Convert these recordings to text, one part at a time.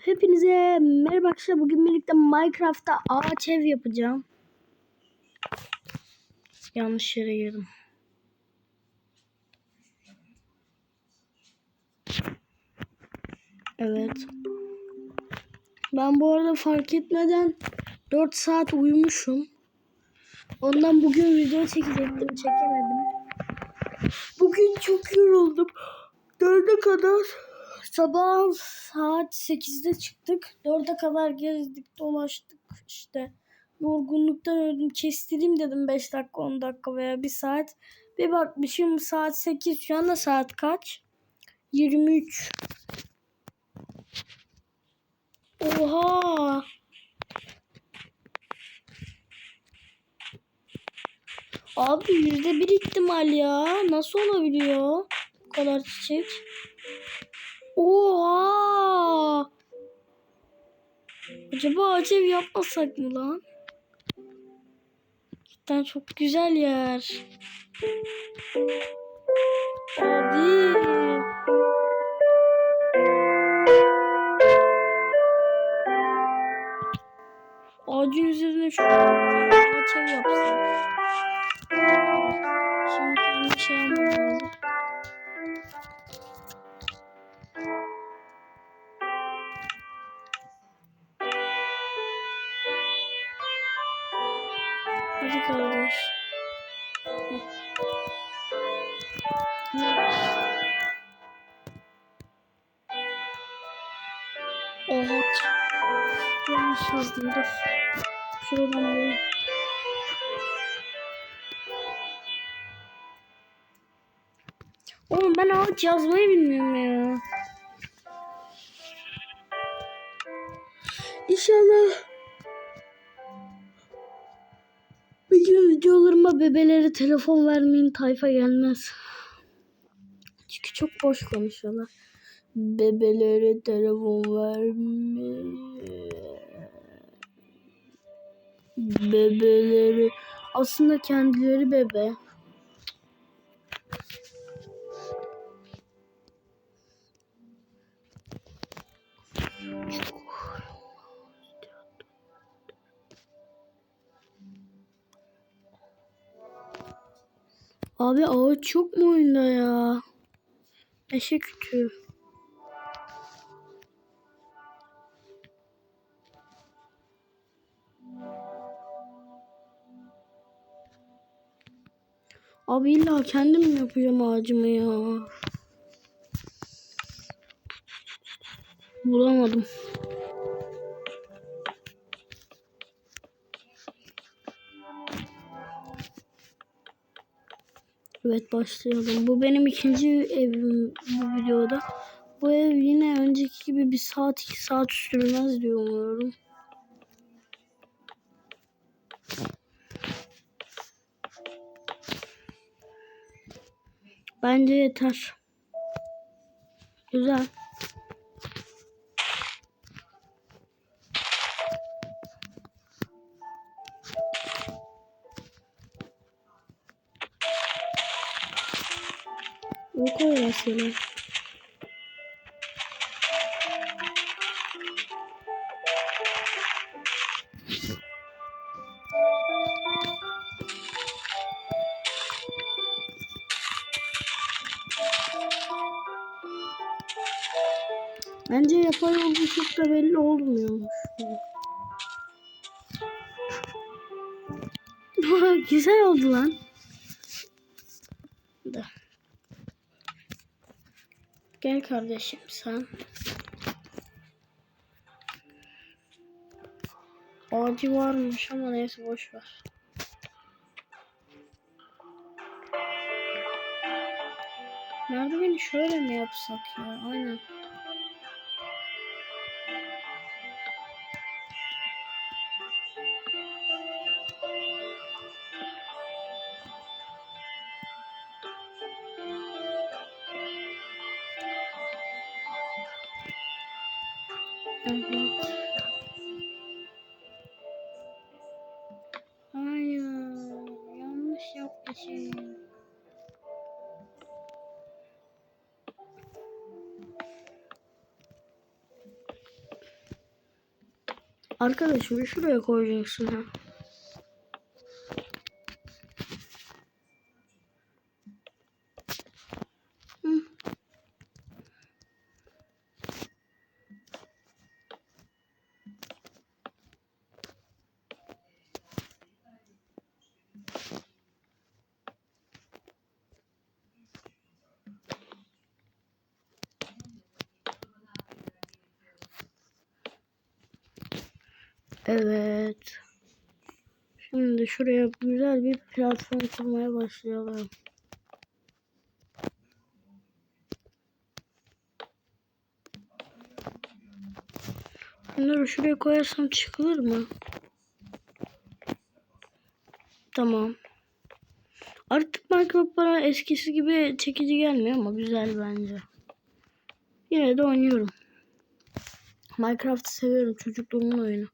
Hepinize merhaba arkadaşlar. Bugün birlikte Minecraft'ta ağaç ev yapacağım. Yanlış yere girdim. Evet. Ben bu arada fark etmeden 4 saat uyumuşum. Ondan bugün video çekecektim. Çekemedim. Bugün çok yoruldum. 4'e kadar sabah saat 8'de çıktık. 4'e kadar gezdik dolaştık işte. Yorgunluktan öldüm. Kestireyim dedim 5 dakika 10 dakika veya 1 saat. Bir bakmışım saat 8 şu anda saat kaç? 23. Oha. Abi yüzde bir ihtimal ya. Nasıl olabiliyor? Bu kadar çiçek. Oha! Acaba ev yapmasak mı lan? Cidden çok güzel yer. Abi. Ağacın üzerine şu ağaç ev yapsam. Şimdi kendi şey almam Yazdım dur. Şuradan alayım. Oğlum ben ağaç yazmayı bilmiyorum ya. İnşallah bir gün videolarıma bebelere telefon vermeyin tayfa gelmez. Çünkü çok boş konuşuyorlar. Bebelere telefon vermeyin. Bebeleri aslında kendileri bebe. Abi ağaç çok mu oyunda ya? Eşek kütüğü. Abi illa kendim mi yapacağım ağacımı ya? Bulamadım. Evet başlayalım. Bu benim ikinci evim bu videoda. Bu ev yine önceki gibi bir saat iki saat sürmez diye umuyorum. Bence yeter. Güzel. Yok öyle seni. Bence yapay olduğu da belli olmuyormuş. Güzel oldu lan. Da. Gel kardeşim sen. Ağacı varmış ama neyse boş ver. Merdiveni şöyle mi yapsak ya? Aynen. Arkadaşım şuraya koyacaksın ha. Hı. Evet. Şimdi şuraya güzel bir platform kurmaya başlayalım. Bunları şuraya koyarsam çıkılır mı? Tamam. Artık Minecraft bana eskisi gibi çekici gelmiyor ama güzel bence. Yine de oynuyorum. Minecraft'ı seviyorum. Çocukluğumun oyunu.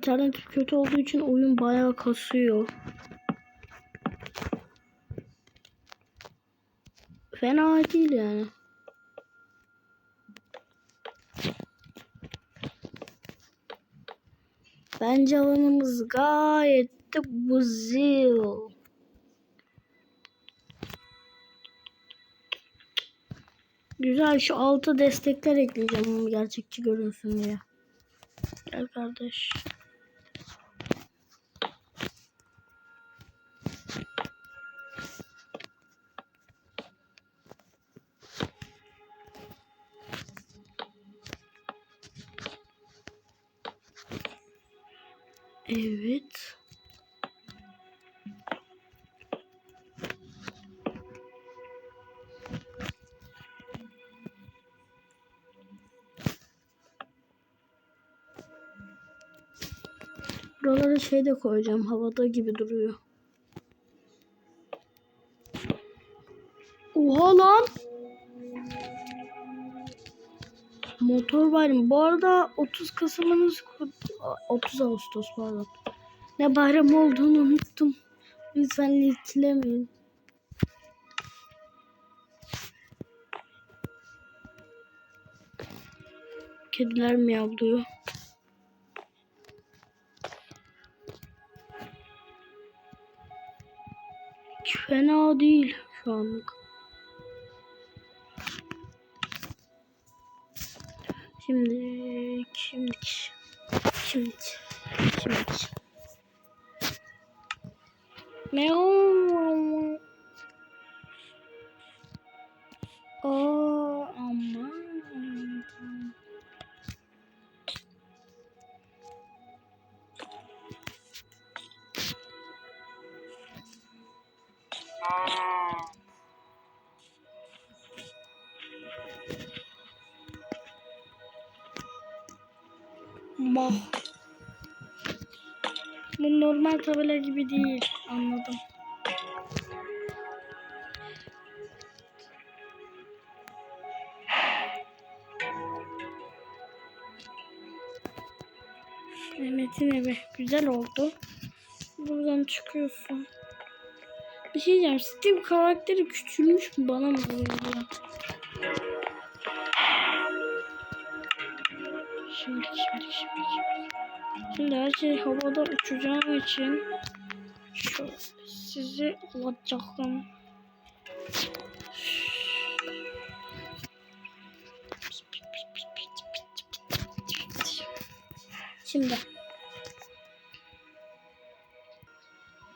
İnternet kötü olduğu için oyun bayağı kasıyor. Fena değil yani. Bence alanımız gayet de güzel. Güzel şu alta destekler ekleyeceğim gerçekçi görünsün diye. Gel kardeş. Evet. Buralara şey de koyacağım. Havada gibi duruyor. Oha lan. Motor bayramı. Bu arada 30 Kasım'ınız kut- 30 Ağustos pardon. Ne bayram olduğunu unuttum. Lütfen linçlemeyin. Kediler miyavlıyor. Hiç fena değil şu anlık. Şimdi, şimdi, şimdi, şimdi. Meow. Aa, normal tabela gibi değil. Anladım. Mehmet'in evi güzel oldu. Buradan çıkıyorsun. Bir şey diyeceğim. Steve karakteri küçülmüş mü bana mı böyle? Şimdi, şimdi, şimdi, şimdi. Şimdi her şey havada uçacağım için şu sizi alacağım. Şimdi.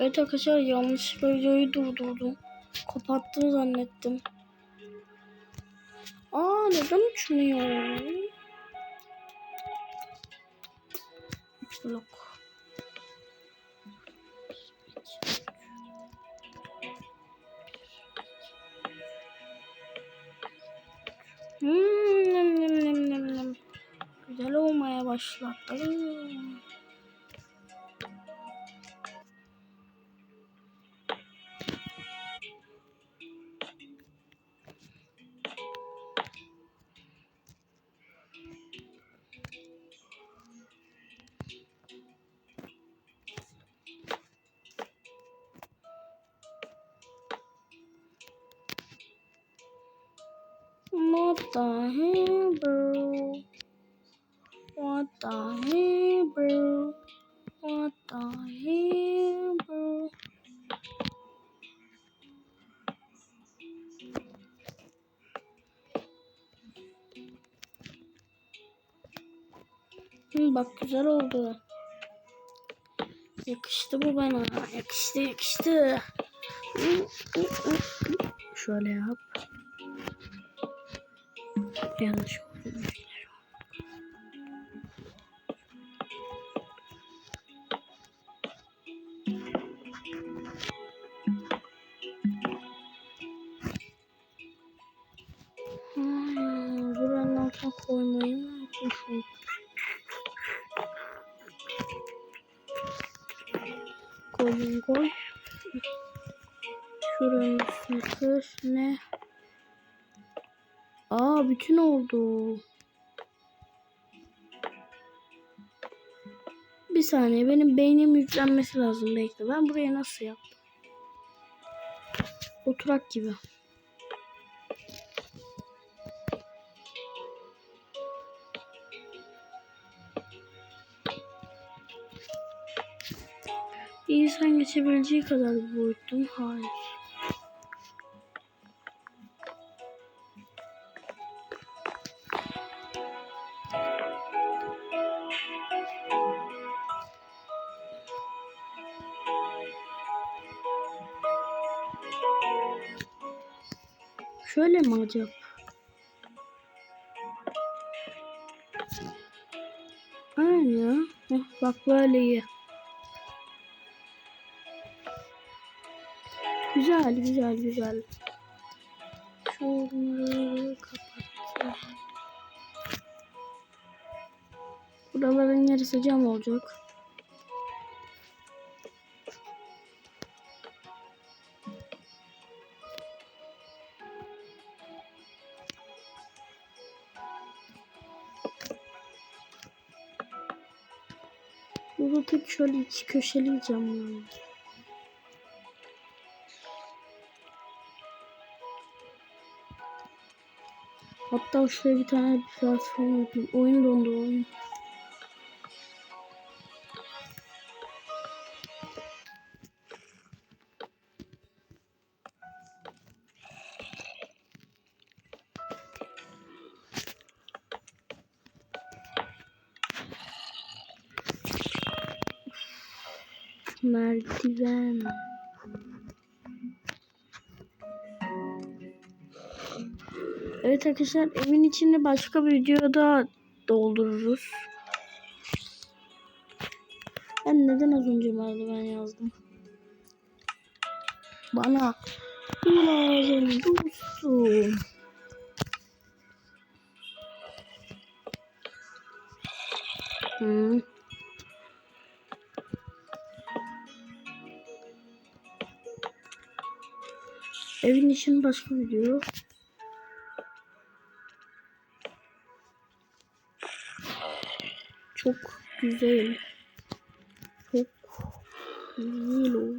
Evet arkadaşlar yanlışlıkla videoyu durdurdum. Kapattım zannettim. Aa neden uçmuyor? Blok. Hmm, nem, nem, nem, nem, nem. Güzel olmaya başladı. The hell bro? What the hell bro? What the hell bro? Bak güzel oldu. Yakıştı bu bana. Yakıştı yakıştı. Şöyle yap. Ya da şöyle. Bütün oldu. Bir saniye benim beynim yüklenmesi lazım bekle. Ben buraya nasıl yaptım? Oturak gibi. İnsan geçebileceği kadar boyuttum. Hayır. Şöyle mi acaba? Aynen. Heh, bak böyle iyi. Güzel, güzel, güzel. Şunları kapattım. Buraların yarısı cam olacak. Burada tek şöyle iki köşeli cam var. Hatta şuraya bir tane bir platform yapayım. Oyun dondu oyun. Evet arkadaşlar evin içini başka bir videoda doldururuz. Ben neden az önce merdiven yazdım? Bana lazım dostum. Hmm. Evin için başka video. Çok güzel. Çok güzel oldu.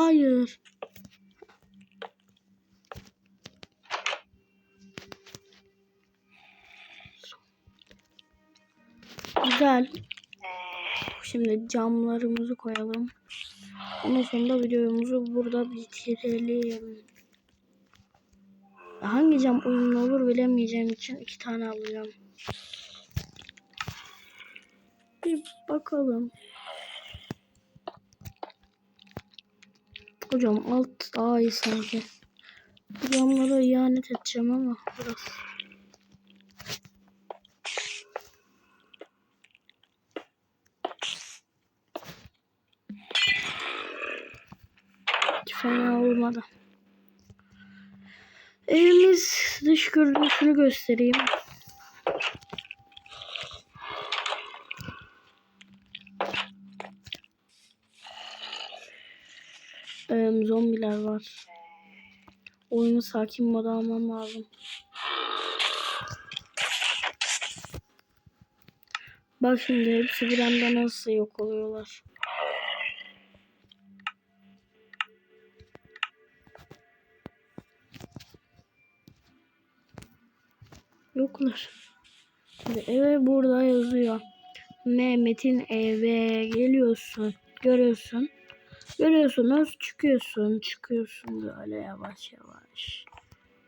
Hayır. Güzel. Şimdi camlarımızı koyalım. Ondan sonra videomuzu burada bitirelim. Hangi cam uyumlu olur bilemeyeceğim için iki tane alacağım. Bir bakalım. Hocam alt daha iyi sanki. Bu ihanet edeceğim ama biraz. Hiç fena olmadı. Evimiz dış görünüşünü göstereyim. Var. Oyunu sakin moda almam lazım. Bak şimdi hepsi bir anda nasıl yok oluyorlar. Yoklar. Şimdi eve burada yazıyor. Mehmet'in eve geliyorsun. Görüyorsun. Görüyorsunuz çıkıyorsun. Çıkıyorsun böyle yavaş yavaş.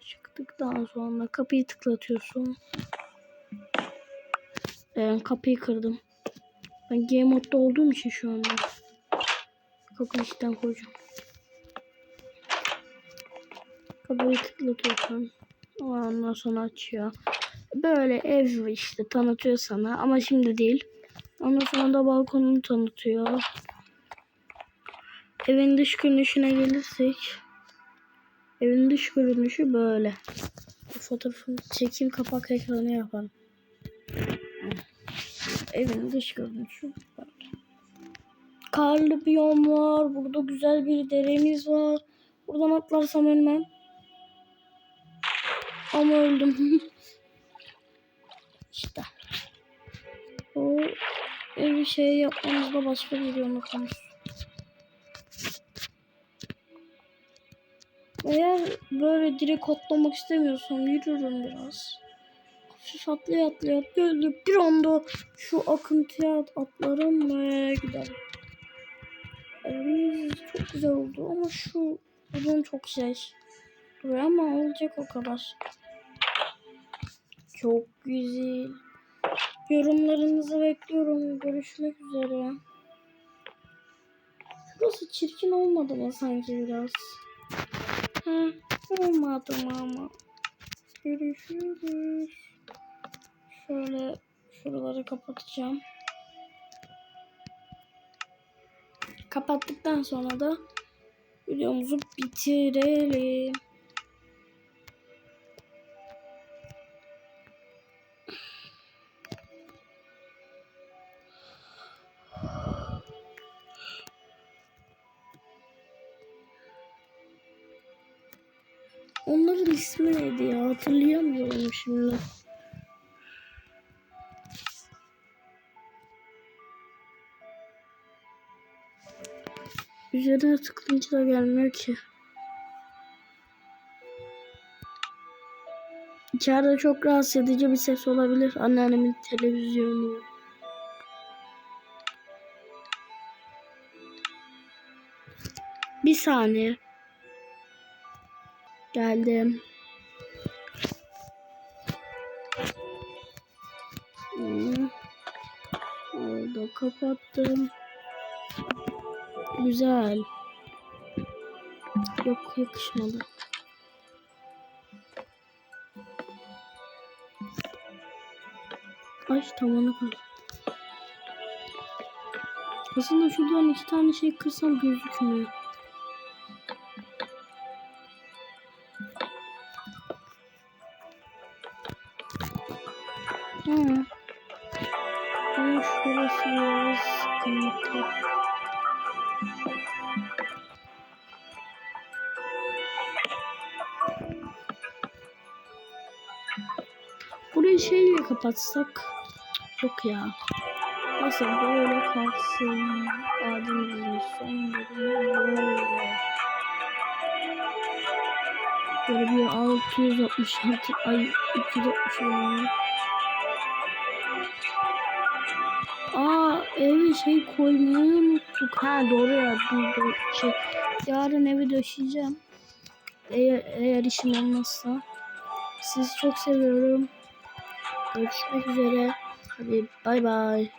Çıktıktan sonra kapıyı tıklatıyorsun. Ben kapıyı kırdım. Ben game modda olduğum için şu anda. Kapıyı içten koyacağım. Kapıyı tıklatıyorsun. Ondan sonra açıyor. Böyle ev işte tanıtıyor sana ama şimdi değil. Ondan sonra da balkonunu tanıtıyor. Evin dış görünüşüne gelirsek. Evin dış görünüşü böyle. Bu fotoğrafını çekeyim kapak ekranı yapalım. Evin dış görünüşü böyle. Karlı biyom var. Burada güzel bir deremiz var. Buradan atlarsam ölmem. Ama öldüm. işte. O evi şey yapmamızda başka bir yolunu kalmış. Eğer böyle direkt atlamak istemiyorsam yürürüm biraz. Hafif atlaya atlaya böyle bir anda şu akıntıya atlarım ve giderim. Evimiz çok güzel oldu ama şu uzun çok şey duruyor ama olacak o kadar. Çok güzel. Yorumlarınızı bekliyorum. Görüşmek üzere. Burası çirkin olmadı mı sanki biraz? Hı, olmadı ama? Görüşürüz. Şöyle şuraları kapatacağım. Kapattıktan sonra da videomuzu bitirelim. Hatırlayamıyorum şimdi. Üzerine tıklayınca da gelmiyor ki. İçeride çok rahatsız edici bir ses olabilir. Anneannemin televizyonu. Bir saniye. Geldim. Hmm. Orada kapattım. Güzel. Yok yakışmadı. Ay tavanı kır. Aslında şuradan iki tane şey kırsam gözükmüyor. Burayı şeyle kapatsak. Yok ya. Nasıl böyle kalsın. Adem'in son böyle. Böyle bir 666 ay 360 yani. Aa eve şey koymayı unuttuk. Ha doğru ya. Dur, dur, şey, yarın evi döşeyeceğim. Eğer, eğer işim olmazsa. Sizi çok seviyorum. Görüşmek üzere. Hadi bay bay.